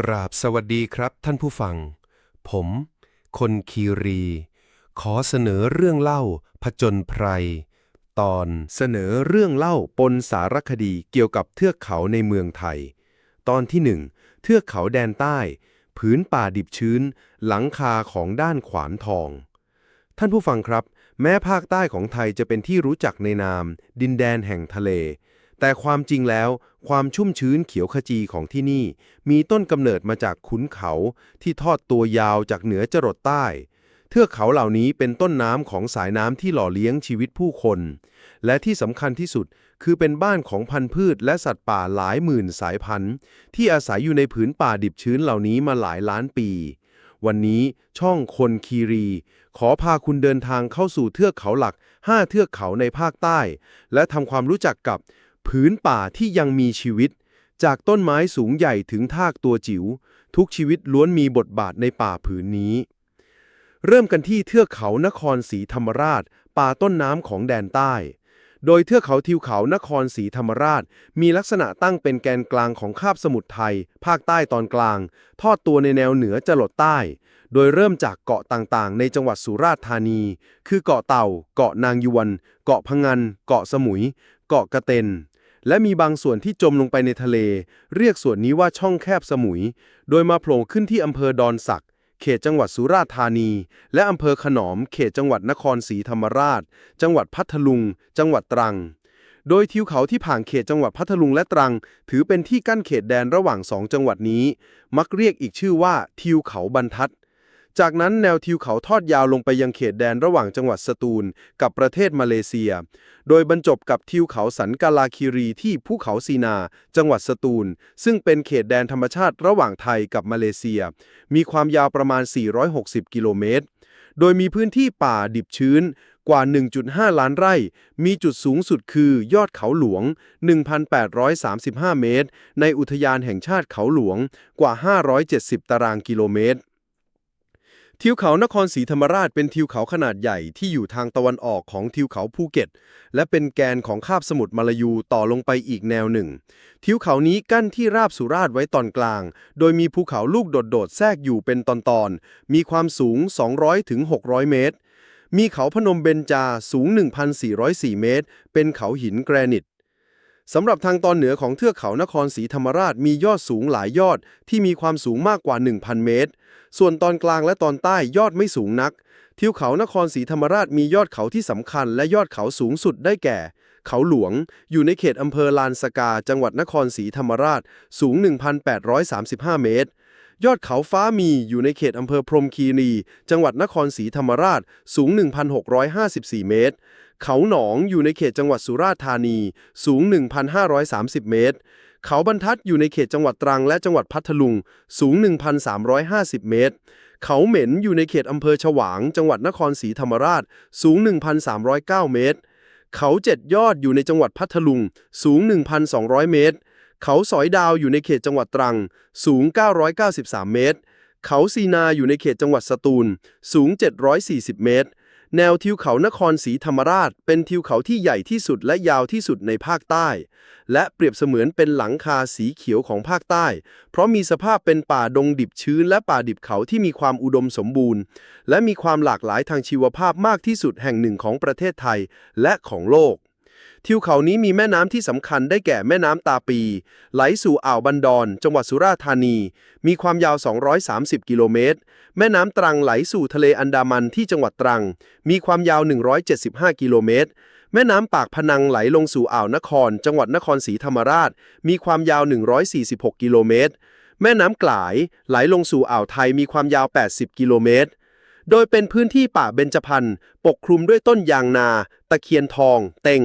กราบสวัสดีครับท่านผู้ฟัง ผม คนคีรี ขอเสนอเรื่องเล่าผจญไพรตอนเสนอเรื่องเล่าปนสารคดีเกี่ยวกับเทือกเขาในเมืองไทย ตอนที่หนึ่งเทือกเขาแดนใต้ ผืนป่าดิบชื้น หลังคาของด้านขวานทอง ท่านผู้ฟังครับ แม้ภาคใต้ของไทยจะเป็นที่รู้จักในนาม ดินแดนแห่งทะเล แต่ความจริงแล้ว ความชุ่มชื้นเขียวขจีของที่นี่ มีต้นกำเนิดมาจากขุนเขาที่ทอดตัวยาวจากเหนือจรดใต้ เทือกเขาเหล่านี้เป็นต้นน้ำของสายน้ำที่หล่อเลี้ยงชีวิตผู้คน และที่สำคัญที่สุดคือเป็นบ้านของพันธุ์พืชและสัตว์ป่าหลายหมื่นสายพันธุ์ ที่อาศัยอยู่ในผืนป่าดิบชื้นเหล่านี้มาหลายล้านปี วันนี้ช่องคนคีรี ขอพาคุณเดินทางเข้าสู่เทือกเขาหลัก 5 เทือกเขาในภาคใต้ และทำความรู้จักกับ ผืนป่าที่ยังมีชีวิต จากต้นไม้สูงใหญ่ถึงทากตัวจิ๋วทุกชีวิตล้วนมีบทบาทในป่าผืนนี้ เริ่มกันที่เทือกเขานครศรีธรรมราช ป่าต้นน้ำของแดนใต้ โดยเทือกเขาทิวเขานครศรีธรรมราช มีลักษณะตั้งเป็นแกนกลางของคาบสมุทรไทย ภาคใต้ตอนกลาง ทอดตัวในแนวเหนือจรดใต้ โดยเริ่มจากเกาะต่างๆ ในจังหวัดสุราษฎร์ธานี คือเกาะเต่า เกาะนางยวน เกาะพะงัน เกาะสมุย เกาะกระเต็น และมีบางส่วนที่จมลงไปในทะเล เรียกส่วนนี้ว่าช่องแคบสมุย โดยมาโผล่ขึ้นที่อำเภอดอนสัก เขตจังหวัดสุราษฎร์ธานี และอำเภอขนอม เขตจังหวัดนครศรีธรรมราช จังหวัดพัทลุง จังหวัดตรัง โดยทิวเขาที่ผ่านเขตจังหวัดพัทลุงและตรัง ถือเป็นที่กั้นเขตแดนระหว่างสองจังหวัดนี้ มักเรียกอีกชื่อว่าทิวเขาบรรทัด จากนั้นแนวทิวเขาทอดยาวลงไปยังเขตแดนระหว่างจังหวัดสตูล กับประเทศมาเลเซีย โดยบรรจบกับทิวเขาสันกาลาคีรีที่ภูเขาซีนา จังหวัดสตูล ซึ่งเป็นเขตแดนธรรมชาติระหว่างไทยกับมาเลเซีย มีความยาวประมาณ 460 กิโลเมตร โดยมีพื้นที่ป่าดิบชื้นกว่า 1.5 ล้านไร่ มีจุดสูงสุดคือยอดเขาหลวง 1,835 เมตร ในอุทยานแห่งชาติเขาหลวงกว่า 570 ตารางกิโลเมตร ทิวเขานครศรีธรรมราชเป็นทิวเขาขนาดใหญ่ที่อยู่ทางตะวันออกของทิวเขาภูเก็ต และเป็นแกนของคาบสมุทรมาลายูต่อลงไปอีกแนวหนึ่ง ทิวเขานี้กั้นที่ราบสุราษฎร์ไว้ตอนกลาง โดยมีภูเขาลูกโดดๆ แทรกอยู่เป็นตอนๆ มีความสูง 200-600ถึง600เมตร มีเขาพนมเบญจาสูง 1,404 เมตร เป็นเขาหินแกรนิต สำหรับทางตอนเหนือของเทือกเขานครศรีธรรมราชมียอดสูงหลายยอดที่มีความสูงมากกว่า 1,000 เมตร ส่วนตอนกลางและตอนใต้ยอดไม่สูงนัก ทิวเขานครศรีธรรมราชมียอดเขาที่สำคัญและยอดเขาสูงสุดได้แก่ เขาหลวง อยู่ในเขตอำเภอลานสกา จังหวัดนครศรีธรรมราช สูง 1,835 เมตร ยอดเขาฟ้ามีอยู่ในเขตอำเภอพรมคีรี จังหวัดนครศรีธรรมราช สูง 1,654 เมตร เขาหนองอยู่ในเขตจังหวัดสุราษฎร์ธานี สูง 1,530 เมตร เขาบรรทัดอยู่ในเขตจังหวัดตรังและจังหวัดพัทลุง สูง 1,350 เมตร เขาเหม็นอยู่ในเขตอำเภอฉวาง จังหวัดนครศรีธรรมราช สูง 1,309 เมตร เขาเจ็ดยอดอยู่ในจังหวัดพัทลุง สูง 1,200 เมตร เขาสอยดาวอยู่ในเขตจังหวัดตรัง สูง 993 เมตร เขาซีนาอยู่ในเขตจังหวัดสตูล สูง 740 เมตร แนวทิวเขานครศรีธรรมราช เป็นทิวเขาที่ใหญ่ที่สุดและยาวที่สุดในภาคใต้ และเปรียบเสมือนเป็นหลังคาสีเขียวของภาคใต้ เพราะมีสภาพเป็นป่าดงดิบชื้นและป่าดิบเขาที่มีความอุดมสมบูรณ์ และมีความหลากหลายทางชีวภาพมากที่สุดแห่งหนึ่งของประเทศไทยและของโลก ทิวเขานี้มีแม่น้ำที่สำคัญได้แก่แม่น้ำตาปี ไหลสู่อ่าวบันดอน จังหวัดสุราษฎร์ธานี มีความยาว 230 กิโลเมตร แม่น้ำตรังไหลสู่ทะเลอันดามันที่จังหวัดตรัง มีความยาว 175 กิโลเมตร แม่น้ำปากพนังไหลลงสู่อ่าวนคร จังหวัดนครศรีธรรมราช มีความยาว 146 กิโลเมตร แม่น้ำกลายไหลลงสู่อ่าวไทย มีความยาว 80 กิโลเมตร โดยเป็นพื้นที่ป่าเบญจพรรณปกคลุมด้วยต้นยางนา ตะเคียนทอง เต็ง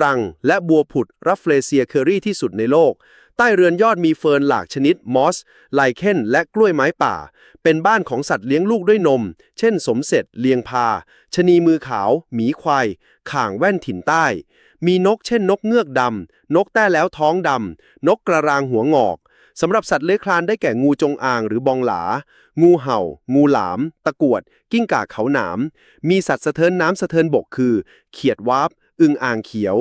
รัง และบัวผุดรัฟเฟลเซียเคอรี่ที่สุดในโลก ใต้เรือนยอดมีเฟิร์นหลากชนิด มอส ไลเคนและกล้วยไม้ป่า เป็นบ้านของสัตว์เลี้ยงลูกด้วยนม เช่น สมเสร็จเลียงพาชะนีมือขาว หมีควายข่างแว่นถิ่นใต้ มีนกเช่นนกเงือกดำนกแต้แล้วท้องดำนกกระรางหัวงอก สำหรับสัตว์เลื้อยคลานได้แก่งูจงอางหรือบองหลา งูเห่า งูหลาม ตะกวด กิ้งก่าเขาหนาม มีสัตว์สะเทินน้ำสะเทินบกคือ เขียดวาร์ปอึ่งอ่างเขียว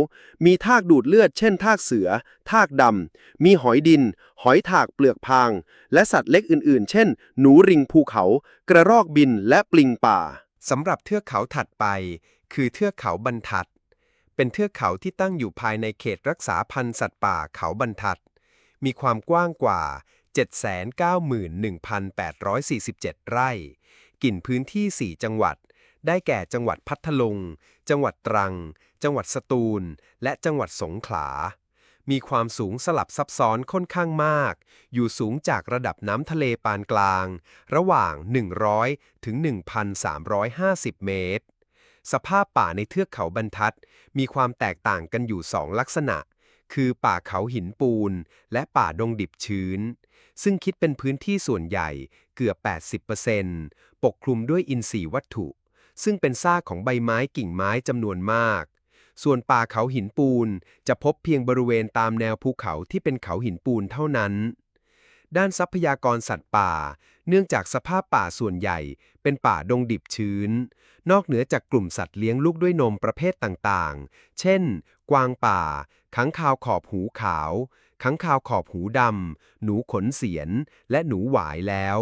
มีทากดูดเลือด เช่นทากเสือ ทากดำ มีหอยดิน หอยถากเปลือกพาง และสัตว์เล็กอื่น ๆ เช่น หนูริงภูเขา กระรอกบิน และปลิงป่า สำหรับเทือกเขาถัดไป คือเทือกเขาบรรทัด เป็นเทือกเขาที่ตั้งอยู่ภายในเขตรักษาพันธุ์สัตว์ป่าเขาบรรทัด มีความกว้างกว่า 791,847 ไร่ กินพื้นที่ 4 จังหวัด ได้แก่จังหวัดพัทลุง จังหวัดตรัง จังหวัดสตูล และจังหวัดสงขลา มีความสูงสลับซับซ้อนค่อนข้างมาก อยู่สูงจากระดับน้ำทะเลปานกลาง ระหว่าง 100 ถึง 1,350 เมตรสภาพป่าในเทือกเขาบรรทัด มีความแตกต่างกันอยู่สองลักษณะ คือป่าเขาหินปูน และป่าดงดิบชื้น ซึ่งคิดเป็นพื้นที่ส่วนใหญ่เกือบ 80%ปกคลุมด้วยอินทรีย์วัตถุ ซึ่งเป็นซากของใบไม้กิ่งไม้จำนวนมาก ส่วนป่าเขาหินปูนจะพบเพียงบริเวณตามแนวภูเขาที่เป็นเขาหินปูนเท่านั้น ด้านทรัพยากรสัตว์ป่า เนื่องจากสภาพป่าส่วนใหญ่เป็นป่าดงดิบชื้น นอกเหนือจากกลุ่มสัตว์เลี้ยงลูกด้วยนมประเภทต่างๆ เช่น กวางป่าขังคาวขอบหูขาวขังคาวขอบหูดำ หนูขนเสียน และหนูหวายแล้ว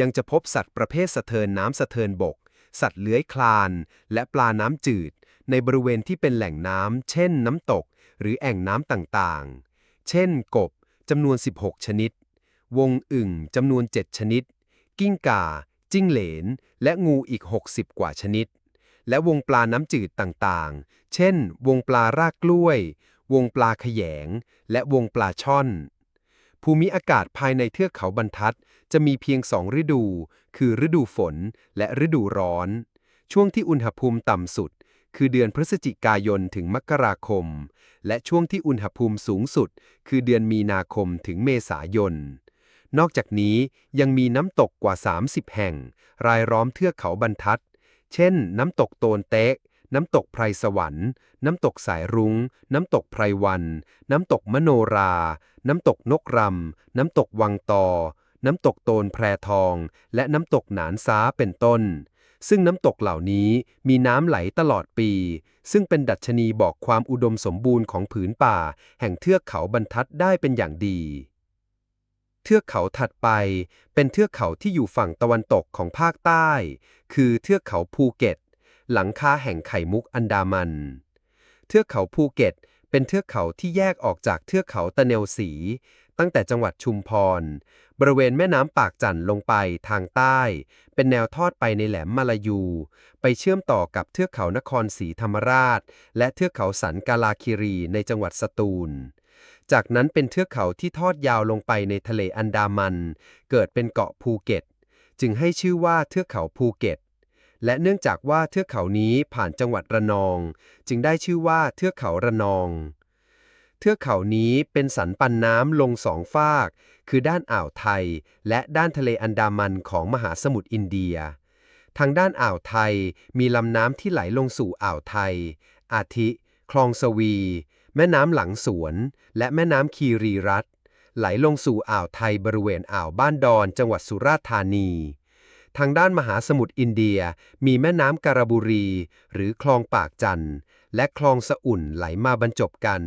ยังจะพบสัตว์ประเภทสะเทินน้ำสะเทินบก สัตว์เลื้อยคลาน และปลาน้ำจืด ในบริเวณที่เป็นแหล่งน้ำ เช่นน้ำตก หรือแอ่งน้ำต่างๆ เช่น กบจำนวน 16 ชนิด วงอึ่งจำนวน 7 ชนิด กิ้งก่า จิ้งเหลน และงูอีก 60 กว่าชนิด และวงปลาน้ำจืดต่างๆ เช่น วงปลารากกล้วย วงปลาขยง และวงปลาช่อน ภูมิอากาศภายในเทือกเขาบรรทัดจะมีเพียงสองฤดู คือฤดูฝนและฤดูร้อน ช่วงที่อุณหภูมิต่ำสุด คือเดือนพฤศจิกายนถึงมกราคม และช่วงที่อุณหภูมิสูงสุด คือเดือนมีนาคมถึงเมษายนนอกจากนี้ยังมีน้ำตกกว่า 30 แห่ง รายล้อมเทือกเขาบรรทัด เช่น น้ำตกโตนเต๊ะ น้ำตกไพรสวรรค์ น้ำตกสายรุง้ง น้ำตกไพรวัน น้ำตกมโนรา น้ำตกนกรำ น้ำตกวังตอ น้ำตกโตนแพรทอง และน้ำตกหนานซ้าเป็นต้น ซึ่งน้ำตกเหล่านี้มีน้ำไหลตลอดปี ซึ่งเป็นดัชนีบอกความอุดมสมบูรณ์ของผืนป่า แห่งเทือกเขาบรรทัดได้เป็นอย่างดีเทือกเขาถัดไปเป็นเทือกเขาที่อยู่ฝั่งตะวันตกของภาคใต้ คือเทือกเขาภูเก็ต หลังคาแห่งไข่มุกอันดามัน เทือกเขาภูเก็ต เป็นเทือกเขาที่แยกออกจากเทือกเขาตะเนวสี ตั้งแต่จังหวัดชุมพร บริเวณแม่น้ำปากจันลงไปทางใต้ เป็นแนวทอดไปในแหลมมาลายู ไปเชื่อมต่อกับเทือกเขานครศรีธรรมราช และเทือกเขาสันกาลาคิรีในจังหวัดสตูลจากนั้นเป็นเทือกเขาที่ทอดยาวลงไปในทะเลอันดามัน เกิดเป็นเกาะภูเก็ต จึงให้ชื่อว่าเทือกเขาภูเก็ต และเนื่องจากว่าเทือกเขานี้ผ่านจังหวัดระนอง จึงได้ชื่อว่าเทือกเขาระนอง เทือกเขานี้เป็นสันปันน้ำลงสองฟาก คือด้านอ่าวไทย และด้านทะเลอันดามันของมหาสมุทรอินเดีย ทางด้านอ่าวไทยมีลำน้ำที่ไหลลงสู่อ่าวไทย อาทิ คลองสวี แม่น้ำหลังสวน และแม่น้ำคีรีรัตไหลลงสู่อ่าวไทยบริเวณอ่าวบ้านดอนจังหวัดสุราษฎร์ธานี ทางด้านมหาสมุทรอินเดีย มีแม่น้ำการบุรี หรือคลองปากจันทร์และคลองสะอุ่นไหลมาบรรจบกัน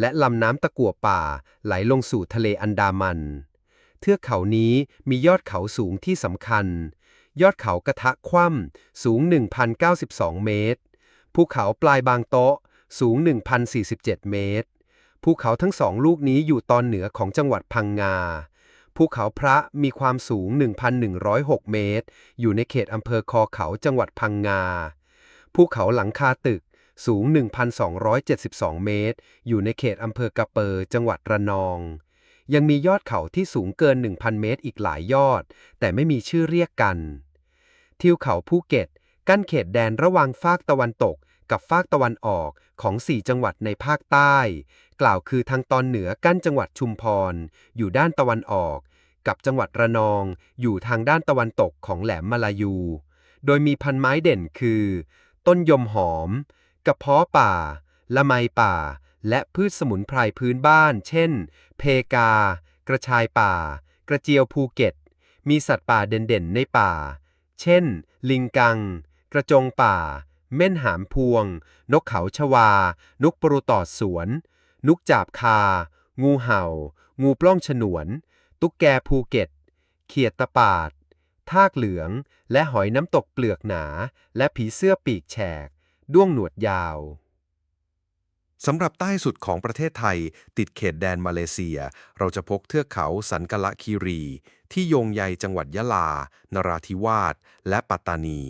และลำน้ำตะกั่วป่าไหลลงสู่ทะเลอันดามัน เทือกเขานี้มียอดเขาสูงที่สำคัญ ยอดเขากระทะคว่ำสูง 1,092 เมตร ภูเขาปลายบางโต๊ะสูง 1,047 เมตร ภูเขาทั้งสองลูกนี้อยู่ตอนเหนือของจังหวัดพังงา ภูเขาพระมีความสูง 1,106 เมตร อยู่ในเขตอำเภอคอเขาจังหวัดพังงา ภูเขาหลังคาตึกสูง 1,272 เมตร อยู่ในเขตอำเภอกระเปอจังหวัดระนอง ยังมียอดเขาที่สูงเกิน 1,000 เมตรอีกหลายยอด แต่ไม่มีชื่อเรียกกัน ทิวเขาภูเก็ต กั้นเขตแดนระหว่างฝากตะวันตก กับฝากตะวันออกของ 4 จังหวัดในภาคใต้ กล่าวคือทางตอนเหนือกั้นจังหวัดชุมพร อยู่ด้านตะวันออก กับจังหวัดระนอง อยู่ทางด้านตะวันตกของแหลมมาลายู โดยมีพันไม้เด่นคือ ต้นยมหอม กระเพาะป่า ละไมป่า และพืชสมุนไพรพื้นบ้าน เช่น เพกา กระชายป่า กระเจียวภูเก็ต มีสัตว์ป่าเด่นๆในป่า เช่น ลิงกัง กระจงป่า เม่นหามพวง นกเขาชวา นกปรูตอดสวน นกจาบคา งูเห่า งูปล้องฉนวน ตุ๊กแกภูเก็ต เขียดตะปาด ทากเหลือง และหอยน้ำตกเปลือกหนา และผีเสื้อปีกแฉก ด้วงหนวดยาวสำหรับใต้สุดของประเทศไทย ติดเขตแดนมาเลเซีย เราจะพบเทือกเขาสันกะละคีรี ที่โยงใยจังหวัดยะลา นราธิวาส และปัตตานี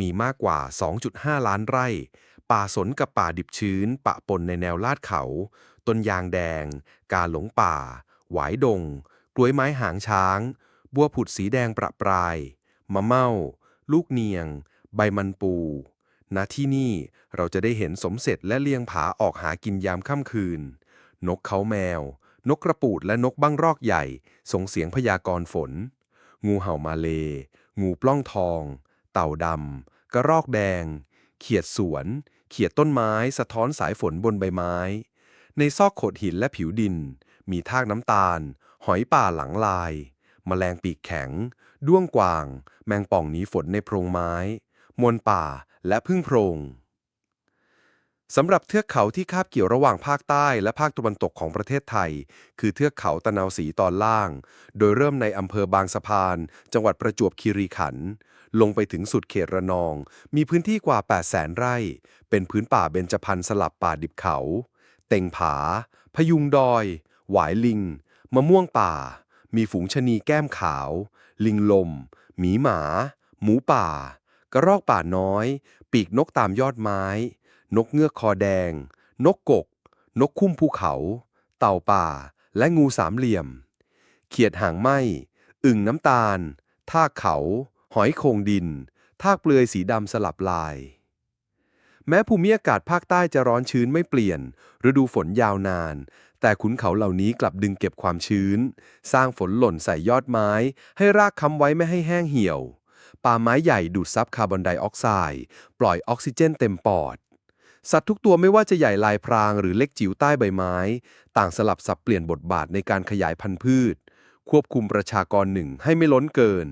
มีมากกว่า 2.5 ล้านไร่ ป่าสนกับป่าดิบชื้น ปะปนในแนวลาดเขา ต้นยางแดง กาหลงป่า หวายดง กล้วยไม้หางช้าง บัวผุดสีแดงประปราย มะเม่า ลูกเนียง ใบมันปูณที่นี่เราจะได้เห็นสมเสร็จและเลียงผาออกหากินยามค่ำคืน นกเขาแมว นกกระปูดและนกบ้างรอกใหญ่ ส่งเสียงพยากรณ์ฝน งูเห่ามาเล งูปล้องทอง เต่าดำกระรอกแดง เขียดสวน เขียดต้นไม้ สะท้อนสายฝนบนใบไม้ ในซอกโขดหินและผิวดิน มีทากน้ำตาล หอยป่าหลังลาย แมลงปีกแข็ง ด้วงกวาง แมงป่องหนีฝนในโพรงไม้ มวลป่าและพึ่งโพรงสำหรับเทือกเขาที่คาบเกี่ยวระหว่างภาคใต้และภาคตะวันตกของประเทศไทย คือเทือกเขาตะนาวศรีตอนล่าง โดยเริ่มในอำเภอบางสะพาน จังหวัดประจวบคีรีขันธ์ ลงไปถึงสุดเขตระนอง มีพื้นที่กว่า 8 0 0แสนไร่ เป็นพื้นป่าเบญจพรรณสลับป่าดิบเขา เต่งผา พยุงดอย หวายลิง มะม่วงป่า มีฝูงชะนีแก้มขาว ลิงลม หมีหมา หมูป่า กระรอกป่าน้อย ปีกนกตามยอดไม้ นกเงือกคอแดง นกกก นกคุ้มภูเขา เต่าป่า และงูสามเหลี่ยม เขียดหางไหมอึ่งน้ำตาล ท่าเขา หอยโคงดิน ทากเปลือยสีดำสลับลาย แม้ภูมิอากาศภาคใต้จะร้อนชื้นไม่เปลี่ยน ฤดูฝนยาวนาน แต่ขุนเขาเหล่านี้กลับดึงเก็บความชื้น สร้างฝนหล่นใส่ยอดไม้ ให้รากค้ำไว้ไม่ให้แห้งเหี่ยว ป่าไม้ใหญ่ดูดซับคาร์บอนไดออกไซด์ปล่อยออกซิเจนเต็มปอดสัตว์ทุกตัวไม่ว่าจะใหญ่ลายพรางหรือเล็กจิ๋วใต้ใบไม้ ต่างสลับสับเปลี่ยนบทบาทในการขยายพันธุ์พืช ควบคุมประชากรหนึ่งให้ไม่ล้นเกิน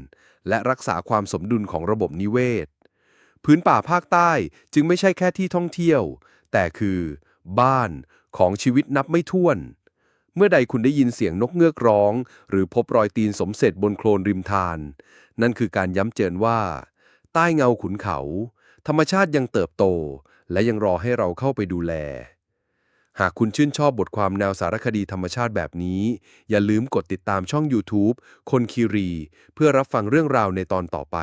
และรักษาความสมดุลของระบบนิเวศ พื้นป่าภาคใต้จึงไม่ใช่แค่ที่ท่องเที่ยว แต่คือ บ้านของชีวิตนับไม่ถ้วน เมื่อใดคุณได้ยินเสียงนกเงือกร้อง หรือพบรอยตีนสมเสร็จบนโคลนริมทาน นั่นคือการย้ำเตือนว่า ใต้เงาขุนเขา ธรรมชาติยังเติบโต และยังรอให้เราเข้าไปดูแล หากคุณชื่นชอบบทความแนวสารคดีธรรมชาติแบบนี้ อย่าลืมกดติดตามช่อง YouTube คนคีรี เพื่อรับฟังเรื่องราวในตอนต่อไป